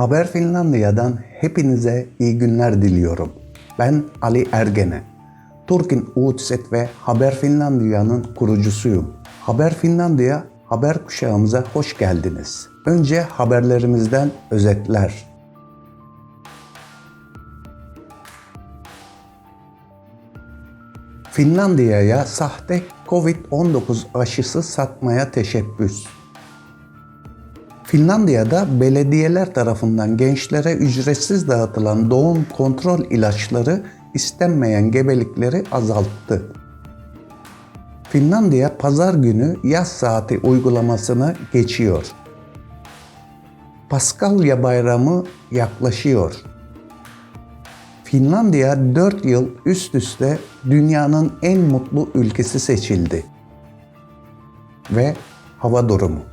Haber Finlandiya'dan hepinize iyi günler diliyorum. Ben Ali Ergene. Turkin Uutiset ve Haber Finlandiya'nın kurucusuyum. Haber Finlandiya haber kuşağımıza hoş geldiniz. Önce haberlerimizden özetler. Finlandiya'ya sahte Covid-19 aşısı satmaya teşebbüs. Finlandiya'da belediyeler tarafından gençlere ücretsiz dağıtılan doğum kontrol ilaçları istenmeyen gebelikleri azalttı. Finlandiya pazar günü yaz saati uygulamasına geçiyor. Paskalya bayramı yaklaşıyor. Finlandiya 4 yıl üst üste dünyanın en mutlu ülkesi seçildi. Ve hava durumu.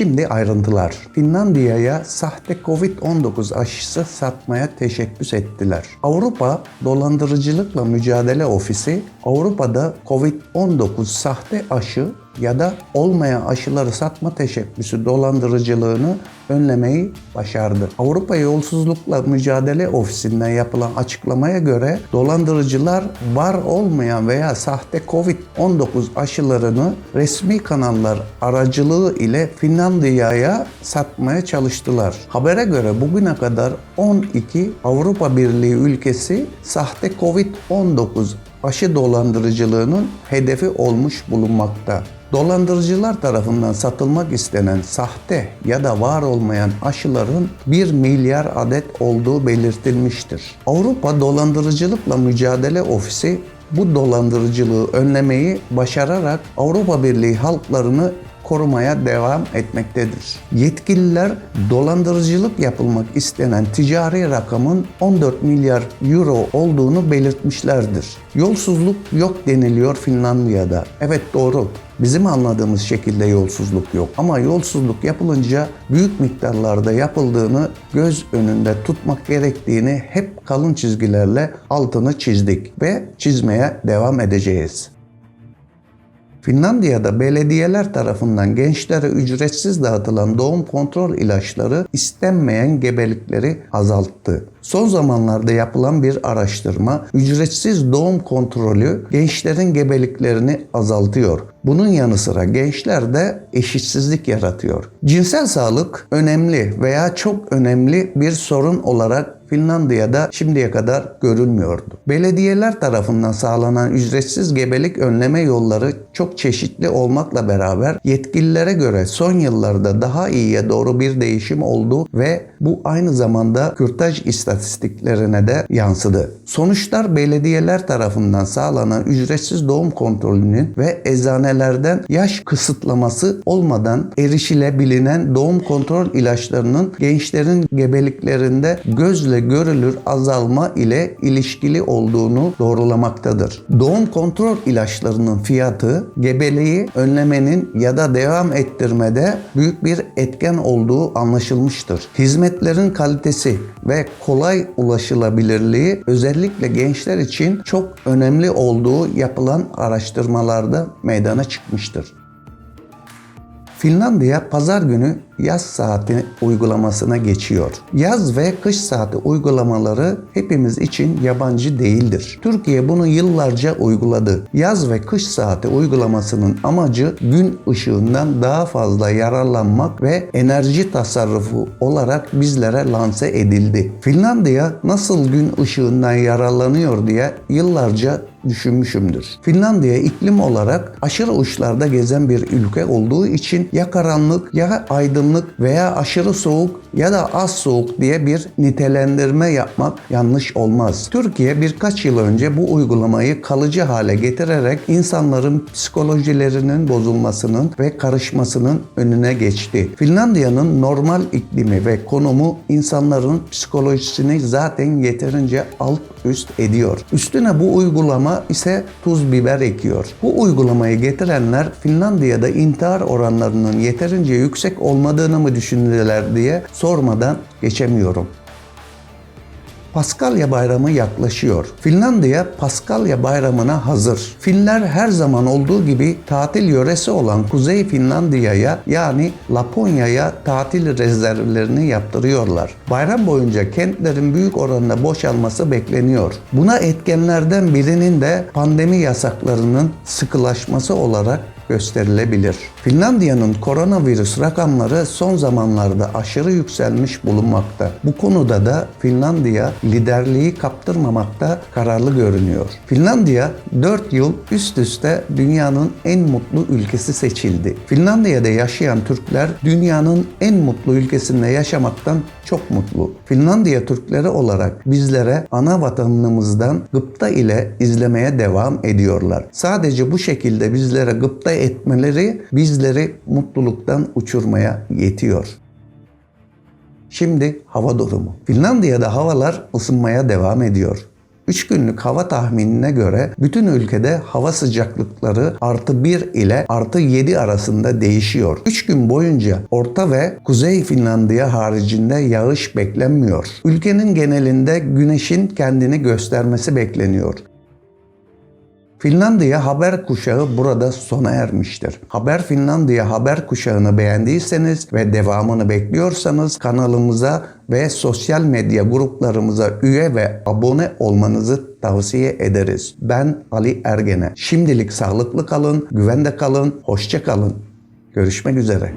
Şimdi ayrıntılar. Finlandiya'ya sahte Covid-19 aşısı satmaya teşebbüs ettiler. Avrupa Dolandırıcılıkla Mücadele Ofisi Avrupa'da Covid-19 sahte aşı ya da olmayan aşıları satma teşebbüsü dolandırıcılığını önlemeyi başardı. Avrupa Yolsuzlukla Mücadele Ofisi'nden yapılan açıklamaya göre dolandırıcılar var olmayan veya sahte Covid-19 aşılarını resmi kanallar aracılığı ile Finlandiya'ya satmaya çalıştılar. Habere göre bugüne kadar 12 Avrupa Birliği ülkesi sahte Covid-19 aşı dolandırıcılığının hedefi olmuş bulunmakta. Dolandırıcılar tarafından satılmak istenen sahte ya da var olmayan aşıların 1 milyar adet olduğu belirtilmiştir. Avrupa Dolandırıcılıkla Mücadele Ofisi bu dolandırıcılığı önlemeyi başararak Avrupa Birliği halklarını korumaya devam etmektedir. Yetkililer dolandırıcılık yapılmak istenen ticari rakamın 14 milyar euro olduğunu belirtmişlerdir. Yolsuzluk yok deniliyor Finlandiya'da. Evet doğru. Bizim anladığımız şekilde yolsuzluk yok. Ama yolsuzluk yapılınca büyük miktarlarda yapıldığını göz önünde tutmak gerektiğini hep kalın çizgilerle altını çizdik ve çizmeye devam edeceğiz. Finlandiya'da belediyeler tarafından gençlere ücretsiz dağıtılan doğum kontrol ilaçları istenmeyen gebelikleri azalttı. Son zamanlarda yapılan bir araştırma ücretsiz doğum kontrolü gençlerin gebeliklerini azaltıyor. Bunun yanı sıra gençlerde eşitsizlik yaratıyor. Cinsel sağlık önemli veya çok önemli bir sorun olarak Finlandiya'da şimdiye kadar görülmüyordu. Belediyeler tarafından sağlanan ücretsiz gebelik önleme yolları çok çeşitli olmakla beraber yetkililere göre son yıllarda daha iyiye doğru bir değişim oldu ve bu aynı zamanda kürtaj istatistiklerine de yansıdı. Sonuçlar belediyeler tarafından sağlanan ücretsiz doğum kontrolünün ve eczanelerden yaş kısıtlaması olmadan erişilebilinen doğum kontrol ilaçlarının gençlerin gebeliklerinde gözle görülür azalma ile ilişkili olduğunu doğrulamaktadır. Doğum kontrol ilaçlarının fiyatı gebeliği önlemenin ya da devam ettirmede büyük bir etken olduğu anlaşılmıştır. Hizmetlerin kalitesi ve kolay ulaşılabilirliği özellikle gençler için çok önemli olduğu yapılan araştırmalarda meydana çıkmıştır. Finlandiya pazar günü yaz saati uygulamasına geçiyor. Yaz ve kış saati uygulamaları hepimiz için yabancı değildir. Türkiye bunu yıllarca uyguladı. Yaz ve kış saati uygulamasının amacı gün ışığından daha fazla yararlanmak ve enerji tasarrufu olarak bizlere lanse edildi. Finlandiya nasıl gün ışığından yararlanıyor diye yıllarca düşünmüşümdür. Finlandiya iklim olarak aşırı uçlarda gezen bir ülke olduğu için ya karanlık ya aydınlık veya aşırı soğuk ya da az soğuk diye bir nitelendirme yapmak yanlış olmaz. Türkiye birkaç yıl önce bu uygulamayı kalıcı hale getirerek insanların psikolojilerinin bozulmasının ve karışmasının önüne geçti. Finlandiya'nın normal iklimi ve konumu insanların psikolojisini zaten yeterince alt üst ediyor. Üstüne bu uygulama ise tuz biber ekiyor. Bu uygulamayı getirenler Finlandiya'da intihar oranlarının yeterince yüksek olmadığını mı düşündüler diye sormadan geçemiyorum. Paskalya bayramı yaklaşıyor. Finlandiya Paskalya bayramına hazır. Finler her zaman olduğu gibi tatil yöresi olan Kuzey Finlandiya'ya yani Laponya'ya tatil rezervlerini yaptırıyorlar. Bayram boyunca kentlerin büyük oranda boşalması bekleniyor. Buna etkenlerden birinin de pandemi yasaklarının sıkılaşması olarak gösterilebilir. Finlandiya'nın koronavirüs rakamları son zamanlarda aşırı yükselmiş bulunmakta. Bu konuda da Finlandiya liderliği kaptırmamakta kararlı görünüyor. Finlandiya 4 yıl üst üste dünyanın en mutlu ülkesi seçildi. Finlandiya'da yaşayan Türkler dünyanın en mutlu ülkesinde yaşamaktan çok mutlu. Finlandiya Türkleri olarak bizlere ana vatanımızdan gıpta ile izlemeye devam ediyorlar. Sadece bu şekilde bizlere gıpta etmeleri bizleri mutluluktan uçurmaya yetiyor. Şimdi hava durumu. Finlandiya'da havalar ısınmaya devam ediyor. 3 günlük hava tahminine göre bütün ülkede hava sıcaklıkları artı 1 ile artı 7 arasında değişiyor. 3 gün boyunca Orta ve Kuzey Finlandiya haricinde yağış beklenmiyor. Ülkenin genelinde güneşin kendini göstermesi bekleniyor. Finlandiya haber kuşağı burada sona ermiştir. Haber Finlandiya haber kuşağını beğendiyseniz ve devamını bekliyorsanız kanalımıza ve sosyal medya gruplarımıza üye ve abone olmanızı tavsiye ederiz. Ben Ali Ergene. Şimdilik sağlıklı kalın, güvende kalın, hoşça kalın. Görüşmek üzere.